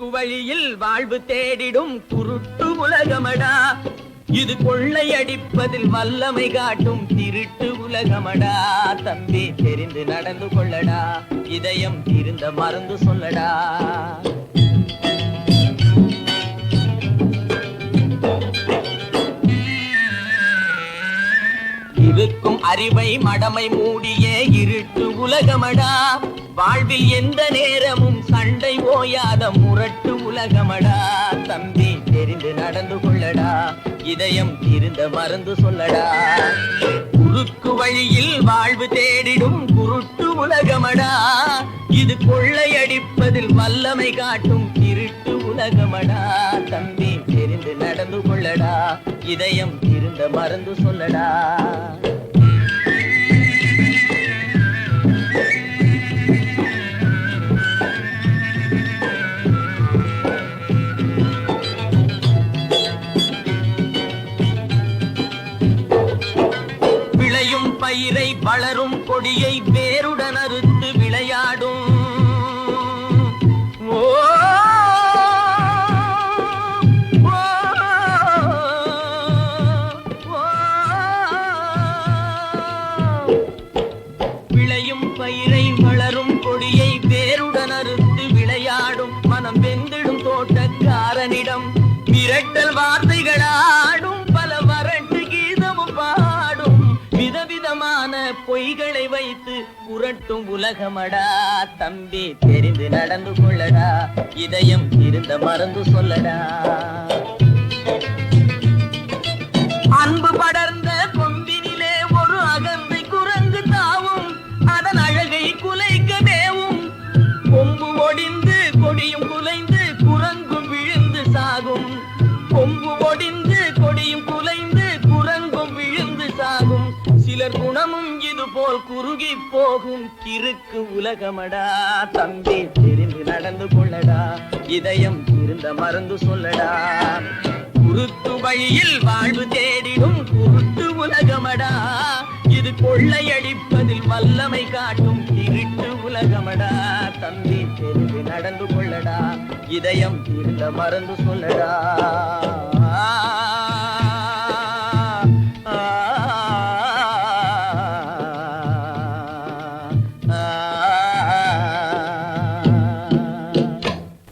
குவழியில் வாழ்வு தேடிடும் குருட்டு உலகமடா. இது கொள்ளையடிப்பதில் வல்லமை காட்டும் திருட்டு உலகமடா. தம்பி தெரிந்து நடந்து கொள்ளடா. இதயம் இருந்த மறந்து சொல்லடா. இருக்கும் அறிவை மடமை மூடிய இருட்டு உலகமடா. வாழ்வில் எந்த நேரமும் சண்டை ஓயாத முரட்டு உலகமடா. தம்பி தெரிந்து நடந்து கொள்ளடா. இதயம் இருந்த மறந்து சொல்லடா. குறுக்கு வழியில் வாழ்வு தேடிடும் குருட்டு உலகமடா. இது கொள்ளையடிப்பதில் வல்லமை காட்டும் திருட்டு உலகமடா. தம்பி தெரிந்து நடந்து கொள்ளடா. இதயம் இருந்த மறந்து சொல்லடா. பயிரை வளரும் கொடியை வேருடன் அறுத்து விளையாடும். ஓ, விளையும் பயிரை வளரும் கொடியை வேருடன் அறுத்து விளையாடும். மனம் வெந்திடும் தோட்டக்காரனிடம் மிரட்டல் வார்த்தைகளா விதவிதமான பொய்களை வைத்து புரட்டும் உலகமடா. தம்பி தெரிந்து நடந்து கொள்ளடா. இதயம் இருந்த மறந்து சொல்லடா. போல் குறுகி போகும் கிறுக்கு உலகமடா. தம்பி தெரிந்து நடந்து கொள்ளடா. இதயம் இருந்த மறந்து சொல்லடா. குருத்து வழியில் வாழ்வு தேடிடும் குருட்டு உலகமடா. இது கொள்ளையடிப்பதில் வல்லமை காட்டும் திருட்டு உலகமடா. தம்பி தெரிந்து நடந்து கொள்ளடா. இதயம் இருந்த மறந்து சொல்லடா.